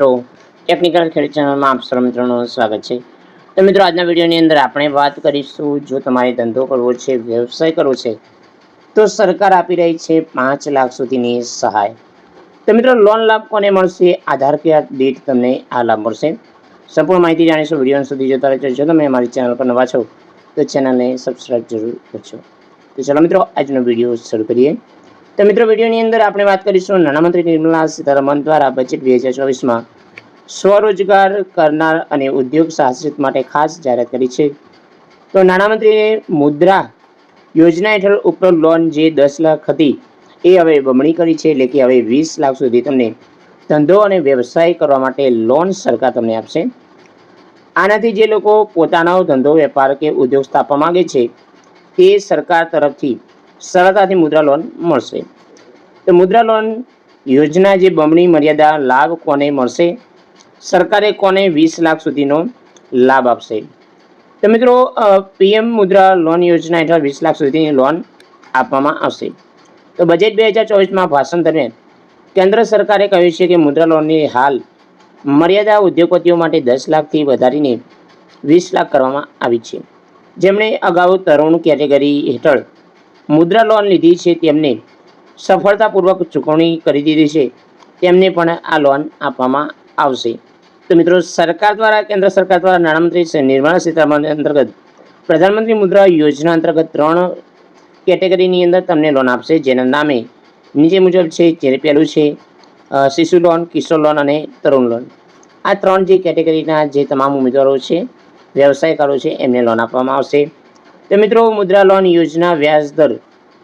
મિત્રો ટેકનિકલ ખેડ ચેનલમાં આપ સર્વ મિત્રોનું સ્વાગત છે. તો મિત્રો, આજના વિડીયોની અંદર આપણે વાત કરીશું જો તમારે ધંધો કરવો છે, વ્યવસાય કરવો છે, તો સરકાર આપી રહી છે પાંચ લાખ સુધીની સહાય. તો મિત્રો લોન લાભ કોને મળશે? આધાર કાર્ડ દીઠ તમને આ લાભ મળશે. સંપૂર્ણ માહિતી જાણીશું વીડિયો સુધી જોતા રહેજો. જો તમે અમારી ચેનલ પર નવા છો, તો ચેનલને સબસ્ક્રાઈબ જરૂર કરજો. તો ચાલો મિત્રો, આજનો વીડિયો શરૂ કરીએ. તો મિત્રો, વિડીયોની અંદર આપણે વાત કરીશું નાણામંત્રી નિર્મલા સીતારમણ દ્વારા બજેટ બે હજાર ચોવીસમાં સ્વરોજગાર કરનાર અને ઉદ્યોગ સાહસિત માટે ખાસ જાહેરાત કરી છે. તો નાણામંત્રીએ મુદ્રા યોજના હેઠળ ઉપરોક્ત લોન જે દસ લાખ હતી એ હવે બમણી કરી છે, એટલે કે હવે વીસ લાખ સુધી તમને ધંધો અને વ્યવસાય કરવા માટે લોન સરકાર તમને આપશે. આનાથી જે લોકો પોતાનો ધંધો, વેપાર કે ઉદ્યોગ સ્થાપવા માંગે છે તે સરકાર તરફથી સરળતાથી મુદ્રા લોન મળશે. તો મુદ્રા લોન યોજના જે બમણી મર્યાદા લાભ કોને મળશે? સરકારે કોને વીસ લાખ સુધીનો લાભ આપશે? તો મિત્રો પીએમ મુદ્રા લોન યોજના હેઠળ વીસ લાખ સુધીની લોન આપવામાં આવશે. તો બજેટ બે હજાર ચોવીસમાં ભાષણ દરમિયાન કેન્દ્ર સરકારે કહ્યું છે કે મુદ્રા લોનની હાલ મર્યાદા ઉદ્યોગપતિઓ માટે દસ લાખથી વધારીને વીસ લાખ કરવામાં આવી છે. જેમણે અગાઉ તરુણ કેટેગરી હેઠળ મુદ્રા લોન લીધી છે, તેમને સફળતાપૂર્વક ચૂકવણી કરી દીધી છે. તેમને પણ આ લોન આપવામાં આવશે. તો મિત્રો, સરકાર દ્વારા, કેન્દ્ર સરકાર દ્વારા નાણામંત્રી શ્રી નિર્મલા સીતારામન અંતર્ગત પ્રધાનમંત્રી મુદ્રા યોજના અંતર્ગત ત્રણ કેટેગરીની અંદર તમને લોન આપશે, જેના નામે નીચે મુજબ છે, જે પહેલું છે શિશુ લોન કિશોર લોન અને તરુણ લોન આ ત્રણ જે કેટેગરીના જે તમામ ઉમેદવારો છે, વ્યવસાયકારો છે, એમને લોન આપવામાં આવશે. તો મિત્રો, મુદ્રા લોન યોજના વ્યાજ દર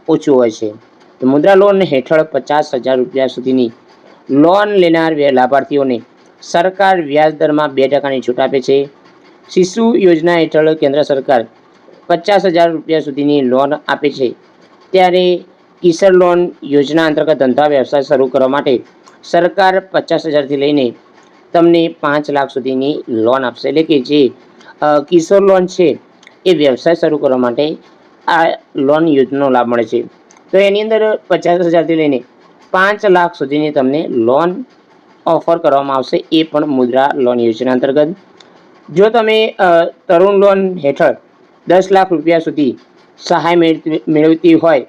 ઓછું હોય છે. તો મુદ્રા લોન હેઠળ પચાસ હજાર રૂપિયા સુધીની લોન લેનાર લાભાર્થીઓને સરકાર વ્યાજ દરમાં બે ટકાની છૂટ આપે છે. શિશુ યોજના હેઠળ કેન્દ્ર સરકાર પચાસ હજાર રૂપિયા સુધીની લોન આપે છે. ત્યારે કિશોર લોન યોજના અંતર્ગત ધંધા વ્યવસાય શરૂ કરવા માટે સરકાર પચાસ હજારથી લઈને તમને પાંચ લાખ સુધીની લોન આપશે. એટલે કે જે કિશોર લોન છે એ વ્યવસાય શરૂ કરવા માટે આ લોન યોજનાનો લાભ મળે છે. તો એની અંદર પચાસ હજારથી લઈને પાંચ લાખ સુધીની તમને લોન ઓફર કરવામાં આવશે, એ પણ મુદ્રા લોન યોજના અંતર્ગત. જો તમે તરુણ લોન હેઠળ દસ લાખ રૂપિયા સુધી સહાય મેળવી મેળવતી હોય,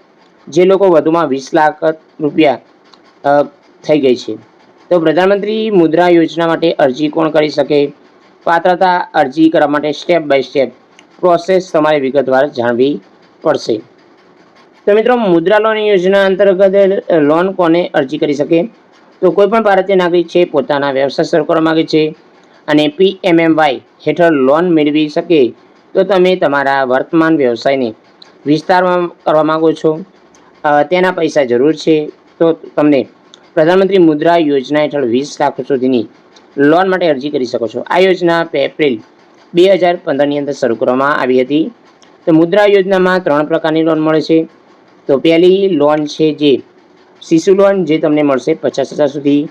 જે લોકો વધુમાં વીસ લાખ રૂપિયા થઈ ગઈ છે. તો પ્રધાનમંત્રી મુદ્રા યોજના માટે અરજી કોણ કરી શકે? પાત્રતા અરજી કરવા માટે સ્ટેપ બાય સ્ટેપ પ્રોસેસ તમારે વિગતવાર જાણવી પડશે. તો મિત્રો, મુદ્રા લોન યોજના અંતર્ગત લોન કોને અરજી કરી શકે? તો કોઈ પણ ભારતીય નાગરિક છે, પોતાના વ્યવસાય શરૂ કરવા માગે છે અને પીએમએમવાય હેઠળ લોન મેળવી શકે, તો તમે તમારા વર્તમાન વ્યવસાયને વિસ્તારમાં કરવા માગો છો. તેના પૈસા જરૂર છે. તો તમને પ્રધાનમંત્રી મુદ્રા યોજના હેઠળ વીસ લાખ સુધીની લોન માટે અરજી કરી શકો છો. આ યોજના એપ્રિલ બે હજાર પંદરની અંદર શરૂ કરવામાં આવી હતી. તો મુદ્રા યોજનામાં ત્રણ પ્રકારની લોન મળે છે. તો પહેલી લોન છે જે શિશુ લોન જે તમને મળશે પચાસ હજાર સુધી.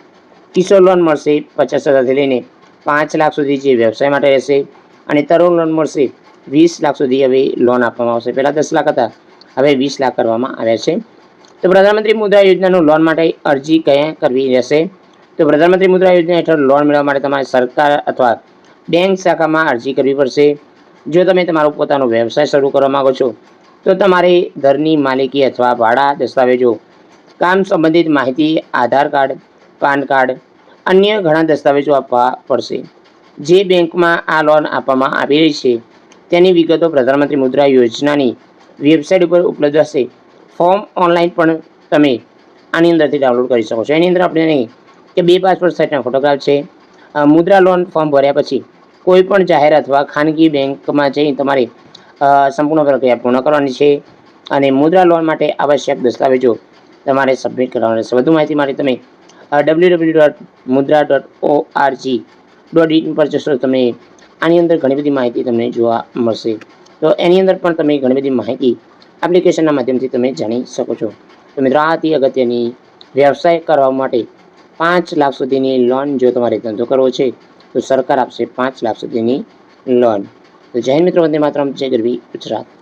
કિશોર લોન મળશે પચાસ હજારથી લઈને પાંચ લાખ સુધી જે વ્યવસાય માટે રહેશે. અને તરુણ લોન મળશે વીસ લાખ સુધી હવે લોન આપવામાં આવશે. પહેલાં દસ લાખ હતા, હવે વીસ લાખ કરવામાં આવ્યા છે. તો પ્રધાનમંત્રી મુદ્રા યોજનાનું લોન માટે અરજી ક્યાં કરવી રહેશે? તો પ્રધાનમંત્રી મુદ્રા યોજના હેઠળ લોન મેળવવા માટે તમારે સરકાર અથવા બેંક શાખામાં અરજી કરવી પડશે. જો તમે તમારો પોતાનો વ્યવસાય શરૂ કરવા માગો છો, તો તમારે ઘરની માલિકી અથવા ભાડા દસ્તાવેજો, કામ સંબંધિત માહિતી, આધાર કાર્ડ, પાન કાર્ડ, અન્ય ઘણા દસ્તાવેજો આપવા પડશે. જે બેંકમાં આ લોન આપવામાં આવી રહી છે, તેની વિગતો પ્રધાનમંત્રી મુદ્રા યોજનાની વેબસાઇટ ઉપર ઉપલબ્ધ હશે. ફોર્મ ઓનલાઈન પણ તમે આની અંદરથી ડાઉનલોડ કરી શકો છો. એની અંદર આપણે કે બે પાસપોર્ટ સાઇઝના ફોટોગ્રાફ છે. મુદ્રા લોન ફોર્મ ભર્યા પછી કોઈ પણ જાહેર અથવા ખાનગી બેંકમાં જઈ તમારે સંપૂર્ણ પ્રક્રિયા પૂર્ણ કરવાની છે અને મુદ્રા લોન માટે આવશ્યક દસ્તાવેજો તમારે સબમિટ કરવાના રહેશે. વધુ માહિતી માટે તમે W W dot Mudra dot O dot in પર જશો તમે આની અંદર ઘણી બધી માહિતી તમને જોવા મળશે. તો એની અંદર પણ તમે ઘણી બધી માહિતી એપ્લિકેશનના માધ્યમથી તમે જાણી શકો છો. તો મિત્રો, આ અગત્યની વ્યવસાય કરવા માટે પાંચ લાખ સુધીની લોન જો તમારે ધંધો કરવો છે તો સરકાર આપશે પાંચ લાખ સુધીની લોન તો જૈન મિત્રો, વંદે માતરમ, જય ગરવી, ગુજરાત.